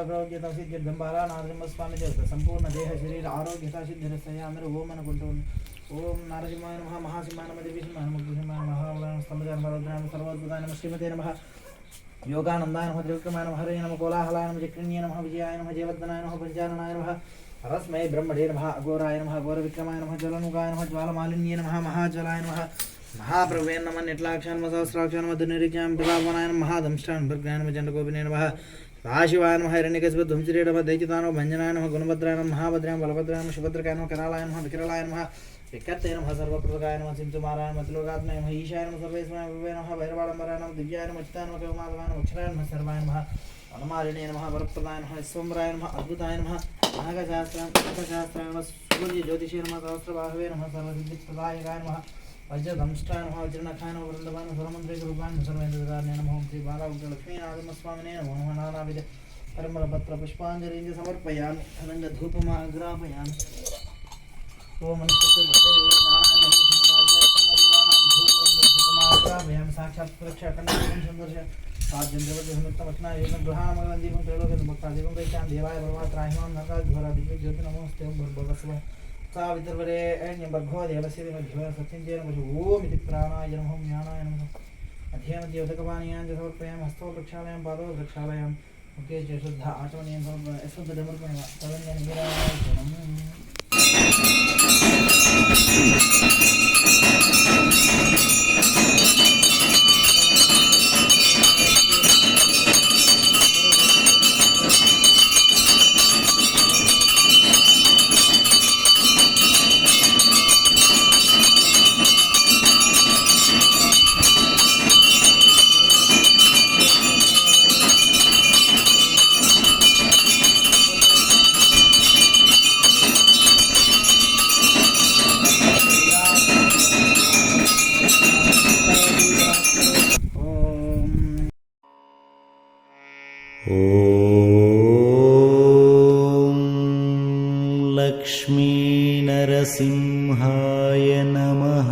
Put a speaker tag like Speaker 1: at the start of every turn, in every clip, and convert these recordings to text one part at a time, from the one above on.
Speaker 1: ఆరోగ్యత సిద్ధిర్థం బాలా నారసింహస్వామి దేవత సంపూర్ణ దేహ శరీర ఆరోగ్యత సిద్ధిరస్తయ అందరూ ఓం అనుకుంటూ ఓం నారసింహాయ నమ, మహాసింహాయ నమ, దేవీసింహాయ నమ, గురుసింహాయ మహావరణ స్తంభజాయ మరోగ్రామ నమ, శ్రీమతే నమ योगानंदाय नम त्रिविक्रमाय नम हरे नम कोलाहलाय नम चक्रिण्य नम विजयाय नम जयवर्धनाय नम पंचारणाय नम रस्मय ब्रह्मणे नम अघोराय नम घोरविक्रमाय नम ज्वलनुगाय नम ज्वालमालिन्ये नम महाज्वलाय नम महाप्रभवे नम निटलाक्षान्म सहस्राक्षान्म दुर्निरीक्षां प्रतापनाय नम महादंष्टान् भर्गाय नम चण्डकोपिने नमः राशिवाय नम हिरण्यकश्यप ध्वंसिरे दैचिता नम भंजनाय नम गुणभद्राय नम महाभद्राय बलभद्राय नम सुभद्रकाय नम करालाय नम विकरालाय नम विकत्ते नम सर्वप्रदकाय नम सिंचुमाराय नम त्रिलोकात्मय नम ईशाय नम सर्वेश्वराय विवे नम भैरवाडम्बराय नम दिव्याय नम अच्युताय नम कविमाधवाय नम अक्षराय नम सर्वाय नम अनुमारिणे नम वरप्रदाय नम स्वमराय नम अद्भुताय नम नागशास्त्राय नम सूर्य ज्योतिषे नम सहस्रबाहवे नम सर्वसिद्धिप्रदायकाय नम वज्रदंष्टानुभावचरणखायनवृन्दवान् सुरमन्त्रेकरूपान् सर्वेन्द्रविकारिणे नमो श्री बालावग्रलक्ष्मीनाथमस्वामिने नमो नमः नानाविध कर्मलपत्रपुष्पाञ्जलिं च समर्पयामि रङ्गधूपमाग्रापयामि ओमनारायणं साक्षात् सुरक्षाखण्डं सन्दर्श। साध्यन्द्रवद्युत्तमक्षणायुगं गृहामगवन्दीपं त्रैलोक्यं भक्तादिपं वैचां देवाय परमात्राहिमां नगाज्वरादिपे ज्योतिर्नमोऽस्ते ओं भर्भवस्व सा वितर्वरेण्यं भर्गो देवस्य विमध्यो सत्यञ्जेन भज ॐ इति प्राणाय नमः ज्ञानाय नमः अध्ययनद्य उदकपानीयान् च समर्पयामि हस्तो प्रक्षालयामि पादौ प्रक्षालयामि मुखे च शुद्ध आचमनीयं समर्पयामि यस्वद्दमर्पयामि तदन्यनिरायणम्
Speaker 2: लक्ष्मीनरसिंहाय नमः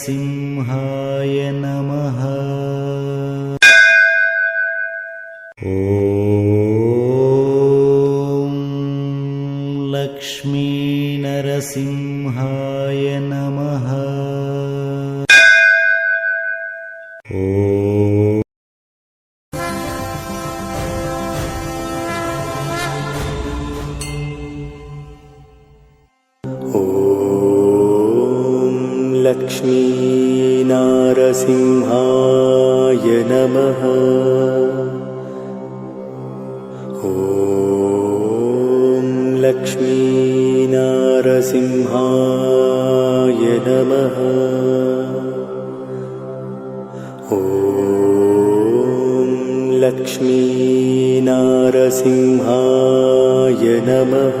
Speaker 2: लक्ष्मीनरसिंहाय नमः। ॐ लक्ष्मीनरसिंहाय नमः लक्ष्मीनारसिंहाय नमः। ॐ लक्ष्मीनारसिंहाय नमः। ॐ लक्ष्मीनारसिंहाय नमः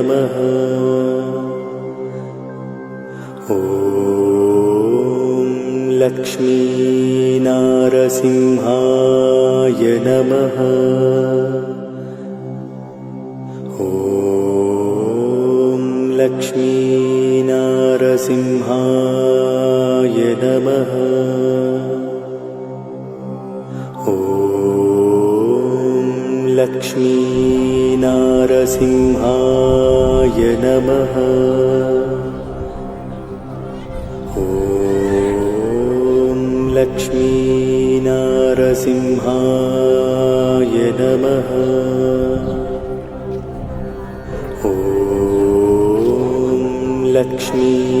Speaker 2: नमः। ॐ लक्ष्मीनारसिंहाय नमः। ॐ लक्ष्मीनारसिंहाय नमः। ॐ लक्ष्मीनारसिंहाय नमः। ॐ लक्ष्मीनारसिंहाय नमः। ॐ लक्ष्मीनारसिंहाय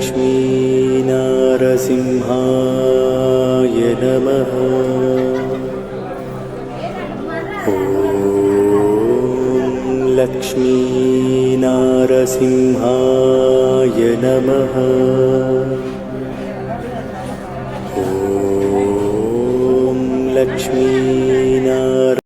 Speaker 2: लक्ष्मीनारसिंहाय नमः। ॐ लक्ष्मीनारसिंहाय नमः